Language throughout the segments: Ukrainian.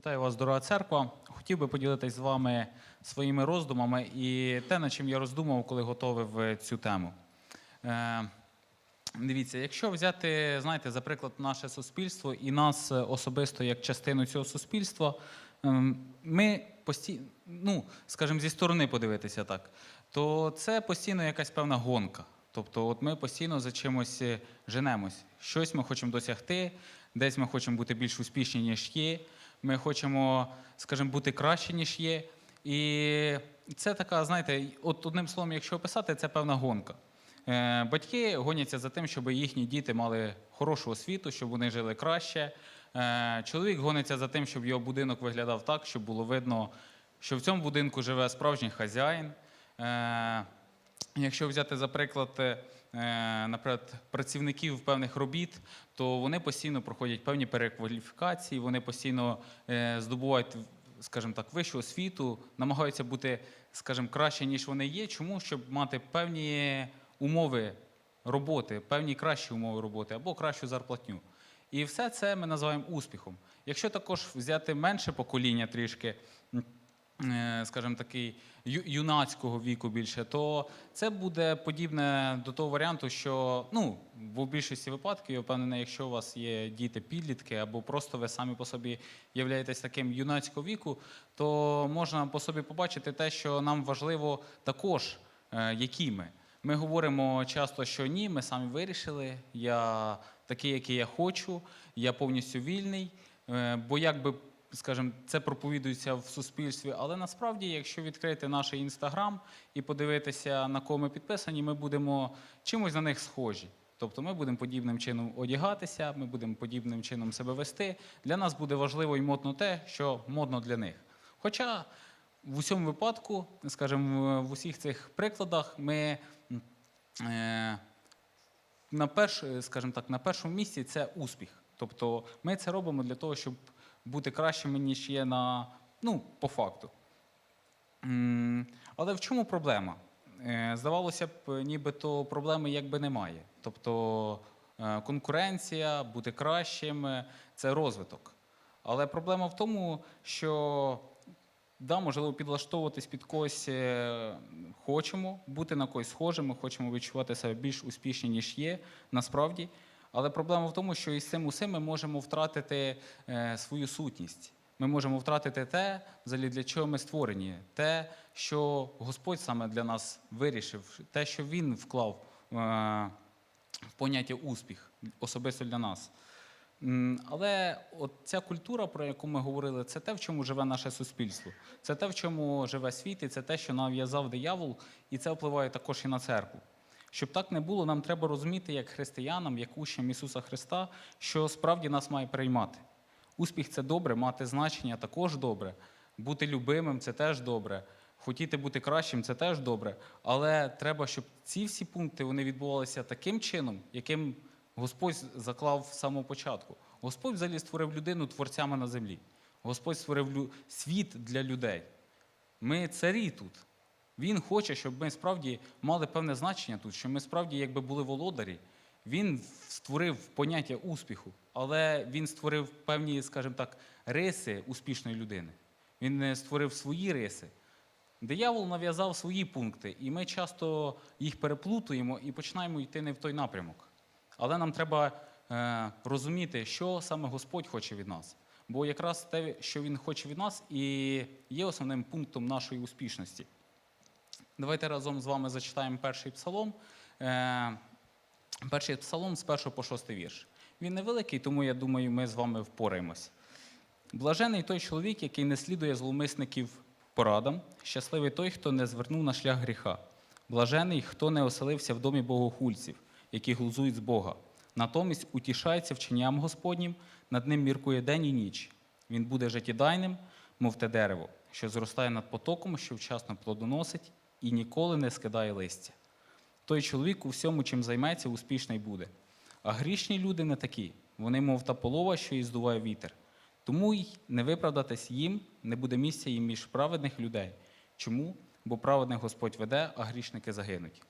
Вітаю вас, дорога церква. Хотів би поділитись з вами своїми роздумами і те, над чим я роздумав, коли готовив е, цю тему. Е, дивіться, якщо взяти, знаєте, за приклад наше суспільство і нас е, особисто як частину цього суспільства, ем, ми постійно, ну, скажімо, зі сторони подивитися так, то це постійно якась певна гонка. Тобто, от ми постійно за чимось е, женемось. Щось ми хочемо досягти, десь ми хочемо бути більш успішні, ніж є. Ми хочемо, скажімо, бути краще, ніж є. І це така, знаєте, от одним словом, якщо описати, це певна гонка. Е, Батьки гоняться за тим, щоб їхні діти мали хорошу освіту, щоб вони жили краще. Е, Чоловік гониться за тим, щоб його будинок виглядав так, щоб було видно, що в цьому будинку живе справжній хазяїн. Е, Якщо взяти за приклад, наприклад, працівників певних робіт, то вони постійно проходять певні перекваліфікації, вони постійно е, здобувають, скажімо так, вищу освіту, намагаються бути, скажімо, краще, ніж вони є. Чому? Щоб мати певні умови роботи, певні кращі умови роботи або кращу зарплатню. І все це ми називаємо успіхом. Якщо також взяти менше покоління трішки, е, скажімо такий, юнацького віку більше, то це буде подібне до того варіанту, що ну, в більшості випадків, я впевнений, якщо у вас є діти підлітки, або просто ви самі по собі являєтесь таким юнацького віку, то можна по собі побачити те, що нам важливо також, е, які ми. Ми говоримо часто, що ні, ми самі вирішили, я такий, який я хочу, я повністю вільний. Е, Бо як би, скажімо, це проповідується в суспільстві, але насправді, якщо відкрити наш інстаграм і подивитися, на кого ми підписані, ми будемо чимось на них схожі. Тобто ми будемо подібним чином одягатися, ми будемо подібним чином себе вести. Для нас буде важливо і модно те, що модно для них. Хоча в усьому випадку, скажімо, в усіх цих прикладах ми е, на перш, скажімо так, на першому місці це успіх. Тобто ми це робимо для того, щоб бути кращими, ніж є на, ну, по факту. Але в чому проблема? Е, Здавалося б, нібито проблеми якби немає. Тобто е, конкуренція, бути кращим е, це розвиток. Але проблема в тому, що да, можливо, підлаштовуватись під когось хочемо, бути на когось схожими, хочемо відчувати себе більш успішні, ніж є, насправді. Але проблема в тому, що із цим усім ми можемо втратити е, свою сутність. Ми можемо втратити те, взагалі для чого ми створені, те, що Господь саме для нас вирішив, те, що Він вклав е, в поняття успіх, особисто для нас. Але от ця культура, про яку ми говорили, це те, в чому живе наше суспільство. Це те, в чому живе світ, і це те, що нав'язав диявол, і це впливає також і на церкву. Щоб так не було, нам треба розуміти, як християнам, як учням Ісуса Христа, що справді нас має приймати. Успіх це добре, мати значення також добре. Бути любимим це теж добре. Хотіти бути кращим це теж добре. Але треба, щоб ці всі пункти вони відбувалися таким чином, яким Господь заклав з самого початку. Господь взагалі створив людину творцями на землі. Господь створив світ для людей. Ми царі тут. Він хоче, щоб ми справді мали певне значення тут, щоб ми справді якби були володарі. Він створив поняття успіху, але він створив певні, скажімо так, риси успішної людини. Він не створив свої риси. Диявол нав'язав свої пункти, і ми часто їх переплутуємо і починаємо йти не в той напрямок. Але нам треба е, розуміти, що саме Господь хоче від нас. Бо якраз те, що Він хоче від нас, і є основним пунктом нашої успішності. Давайте разом з вами зачитаємо перший псалом. Е, перший псалом з 1 по 6 вірш. Він невеликий, тому я думаю, ми з вами впораємось. Блажений той чоловік, який не слідує зловмисників порадам, щасливий той, хто не звернув на шлях гріха. Блажений, хто не оселився в домі богохульців, які глузують з Бога. Натомість утішається вченням Господнім, над ним міркує день і ніч. Він буде життєдайним, мов те дерево, що зростає над потоком, що вчасно плодоносить і ніколи не скидає листя. Той чоловік у всьому, чим займеться, успішний буде. А грішні люди не такі. Вони, мов та полова, що її здуває вітер. Тому й не виправдатись їм, не буде місця їм між праведних людей. Чому? Бо праведний Господь веде, а грішники загинуть.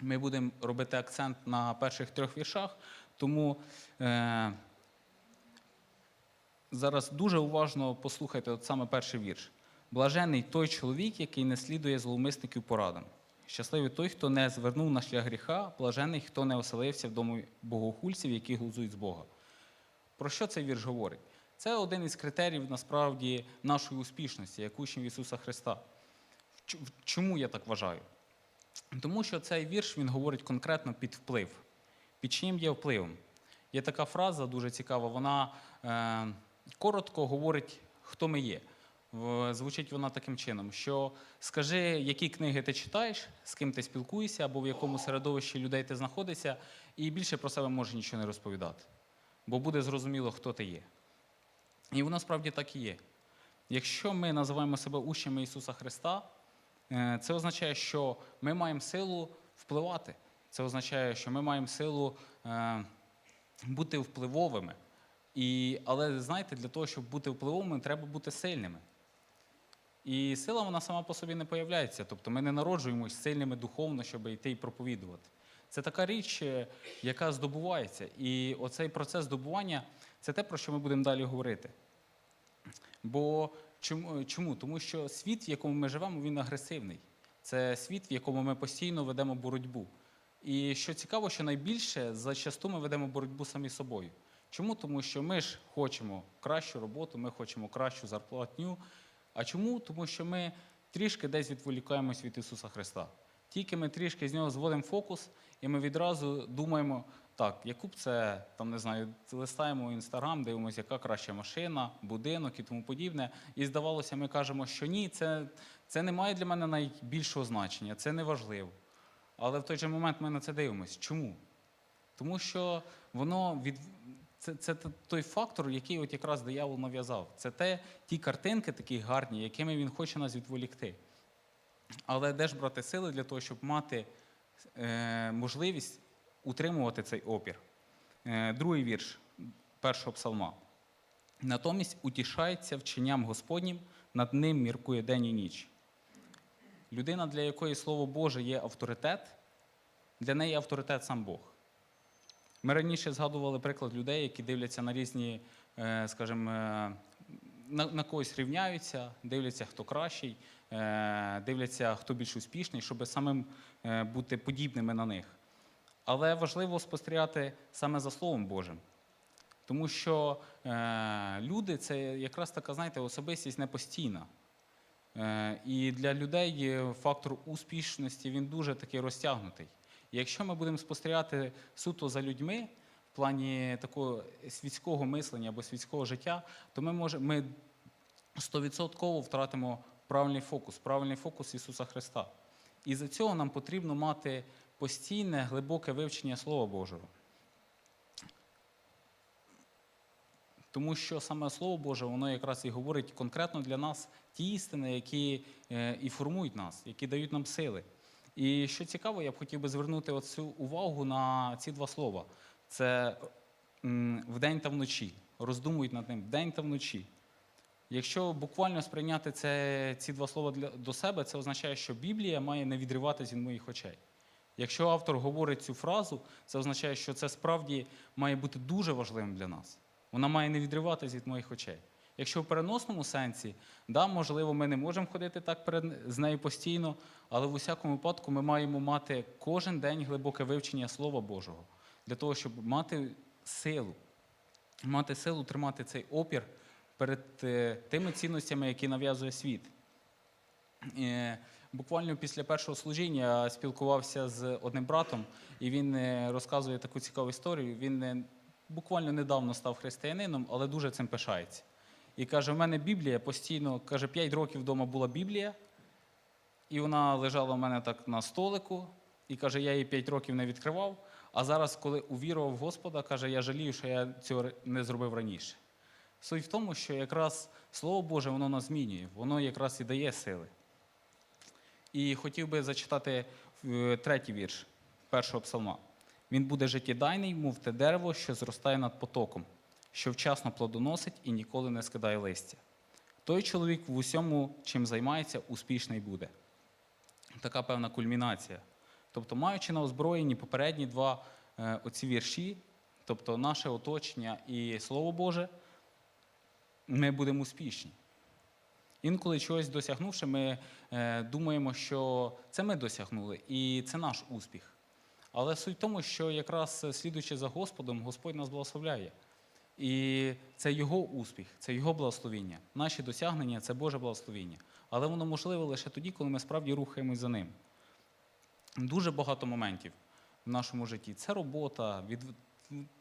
Ми будемо робити акцент на перших трьох віршах, тому е, зараз дуже уважно послухайте от саме перший вірш. Блажений той чоловік, який не слідує зловмисників порадам. Щасливий той, хто не звернув на шлях гріха, блажений, хто не оселився в домі богохульців, які глузують з Бога. Про що цей вірш говорить? Це один із критеріїв насправді нашої успішності, як учнів Ісуса Христа. Чому я так вважаю? Тому що цей вірш він говорить конкретно під вплив. Під чим є впливом? Є така фраза дуже цікава, вона е, коротко говорить, хто ми є. Звучить вона таким чином, що скажи, які книги ти читаєш, з ким ти спілкуєшся, або в якому середовищі людей ти знаходишся, і більше про себе може нічого не розповідати. Бо буде зрозуміло, хто ти є. І воно справді так і є. Якщо ми називаємо себе учнями Ісуса Христа, е, це означає, що ми маємо силу впливати. Це означає, що ми маємо силу е, бути впливовими. І, але знаєте, для того, щоб бути впливовими, треба бути сильними. І сила вона сама по собі не появляється. Тобто ми не народжуємось сильними духовно, щоб йти і проповідувати. Це така річ, е, яка здобувається. І оцей процес здобування це те, про що ми будемо далі говорити. Бо чому? чому? Тому що світ, в якому ми живемо, він агресивний. Це світ, в якому ми постійно ведемо боротьбу. І що цікаво, що найбільше зачасту ми ведемо боротьбу самі собою. Чому? Тому що ми ж хочемо кращу роботу, ми хочемо кращу зарплатню. А чому? Тому що ми трішки десь відволікаємось від Ісуса Христа. Тільки ми трішки з нього зводимо фокус, і ми відразу думаємо, так, яку б це там не знаю, листаємо інстаграм, дивимося, яка краща машина, будинок і тому подібне. І здавалося, ми кажемо, що ні, це, це не має для мене найбільшого значення, це не важливо. Але в той же момент ми на це дивимося. Чому? Тому що воно від. Це, це той фактор, який от якраз диявол нав'язав. Це те, ті картинки такі гарні, якими він хоче нас відволікти. Але де ж брати сили для того, щоб мати е, можливість утримувати цей опір? Е, другий вірш першого псалма. Натомість утішається вченням Господнім, над ним міркує день і ніч. Людина, для якої Слово Боже є авторитет, для неї авторитет сам Бог. Ми раніше згадували приклад людей, які дивляться на різні, е, скажімо, е, на, на когось рівняються, дивляться, хто кращий, е, дивляться, хто більш успішний, щоб самим бути подібними на них. Але важливо спостерігати саме за Словом Божим. Тому що е, люди це якраз така, знаєте, особистість непостійна. Е, і для людей фактор успішності він дуже такий розтягнутий. Якщо ми будемо спостерігати суто за людьми в плані такого світського мислення або світського життя, то ми можемо ми 100% втратимо правильний фокус, правильний фокус Ісуса Христа. І за цього нам потрібно мати постійне глибоке вивчення Слова Божого. Тому що саме Слово Боже, воно якраз і говорить конкретно для нас ті істини, які е, і формують нас, які дають нам сили. І що цікаво, я б хотів би звернути оцю увагу на ці два слова: це вдень та вночі. Роздумують над ним вдень та вночі. Якщо буквально сприйняти це, ці два слова для, до себе, це означає, що Біблія має не відриватися від моїх очей. Якщо автор говорить цю фразу, це означає, що це справді має бути дуже важливим для нас. Вона має не відриватися від моїх очей. Якщо в переносному сенсі, да, можливо, ми не можемо ходити так перед з нею постійно, але в усякому випадку ми маємо мати кожен день глибоке вивчення Слова Божого для того, щоб мати силу, мати силу тримати цей опір перед е, тими цінностями, які нав'язує світ. Е, Буквально після першого служіння я спілкувався з одним братом, і він е, розказує таку цікаву історію. Він буквально недавно став християнином, але дуже цим пишається. І каже: у мене Біблія постійно, каже, 5 років вдома була Біблія, і вона лежала в мене так на столику, і каже, я її 5 років не відкривав. А зараз, коли увірував в Господа, каже, я жалію, що я цього не зробив раніше. Суть в тому, що якраз Слово Боже, воно нас змінює, воно якраз і дає сили. І хотів би зачитати е, третій вірш першого псалма. Він буде життєдайний, мов те дерево, що зростає над потоком, що вчасно плодоносить і ніколи не скидає листя. Той чоловік в усьому, чим займається, успішний буде. Така певна кульмінація. Тобто, маючи на озброєнні попередні два е, оці вірші, тобто наше оточення і Слово Боже, ми будемо успішні. Інколи чогось досягнувши, ми е, думаємо, що це ми досягнули, і це наш успіх. Але суть в тому, що якраз е, слідуючи за Господом, Господь нас благословляє. І це Його успіх, це Його благословіння. Наші досягнення це Боже благословіння. Але воно можливе лише тоді, коли ми справді рухаємось за ним. Дуже багато моментів в нашому житті. Це робота, від...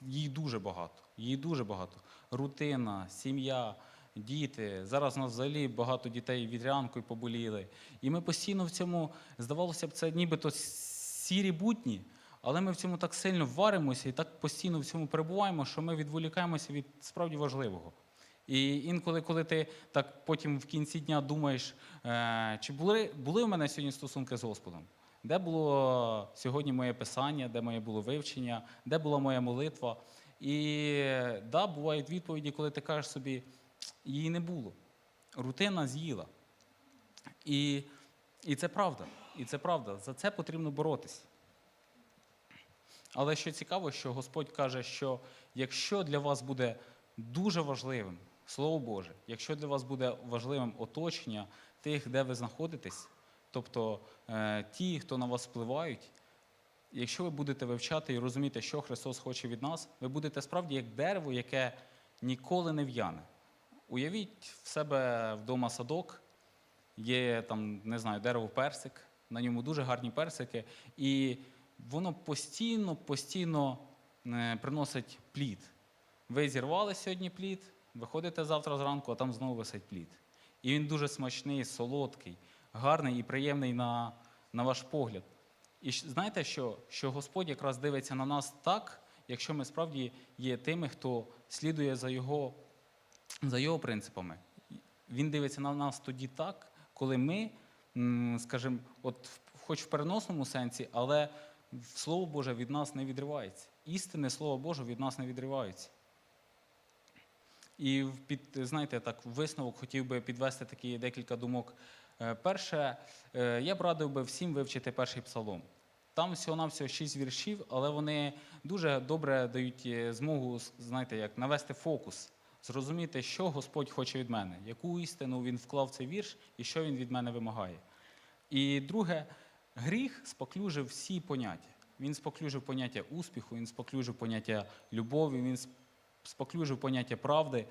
її дуже багато. Її дуже багато. Рутина, сім'я, діти. Зараз у нас взагалі багато дітей вітрянкою поболіли. І ми постійно в цьому, здавалося б, це нібито сірі будні, але ми в цьому так сильно варимося і так постійно в цьому перебуваємо, що ми відволікаємося від справді важливого. І інколи, коли ти так потім в кінці дня думаєш, е, чи були, були у мене сьогодні стосунки з Господом? Де було сьогодні моє писання, де моє було вивчення, де була моя молитва? І да, бувають відповіді, коли ти кажеш собі, її не було. Рутина з'їла. І, і це правда. І це правда. За це потрібно боротись. Але що цікаво, що Господь каже, що якщо для вас буде дуже важливим Слово Боже, якщо для вас буде важливим оточення тих, де ви знаходитесь, тобто е, ті, хто на вас впливають, якщо ви будете вивчати і розуміти, що Христос хоче від нас, ви будете справді як дерево, яке ніколи не в'яне. Уявіть в себе вдома садок, є там, не знаю, дерево персик, на ньому дуже гарні персики, і воно постійно, постійно е, приносить плід. Ви зірвали сьогодні плід, виходите завтра зранку, а там знову висить плід. І він дуже смачний, солодкий, гарний і приємний на, на ваш погляд. І знаєте, що, що Господь якраз дивиться на нас так, якщо ми справді є тими, хто слідує за його, за його принципами. Він дивиться на нас тоді так, коли ми, скажімо, от хоч в переносному сенсі, але Слово Боже від нас не відривається. Істинне Слово Боже від нас не відривається. І під, знаєте, так, висновок хотів би підвести такі декілька думок. Е, Перше, е, я б радив би всім вивчити перший псалом. Там всього-навсього шість віршів, але вони дуже добре дають е, змогу, знаєте, як навести фокус, зрозуміти, що Господь хоче від мене, яку істину він вклав цей вірш і що він від мене вимагає. І друге, гріх споклюжив всі поняття. Він споклюжив поняття успіху, він споклюжив поняття любові, він сп- споклюжив поняття правди.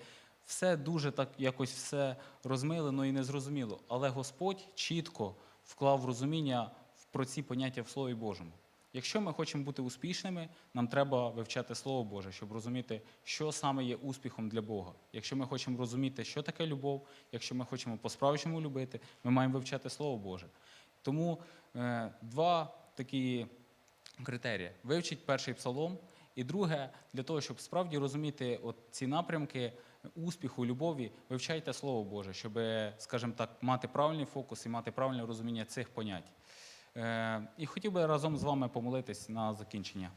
Все дуже так якось все розмилено і незрозуміло. Але Господь чітко вклав розуміння про ці поняття в Слові Божому. Якщо ми хочемо бути успішними, нам треба вивчати Слово Боже, щоб розуміти, що саме є успіхом для Бога. Якщо ми хочемо розуміти, що таке любов, якщо ми хочемо по-справжньому любити, ми маємо вивчати Слово Боже. Тому е, два такі критерії: вивчить перший псалом, і друге, для того, щоб справді розуміти от ці напрямки успіху, любові, вивчайте Слово Боже, щоб, скажімо так, мати правильний фокус і мати правильне розуміння цих понять. Е, і хотів би разом з вами помолитись на закінчення.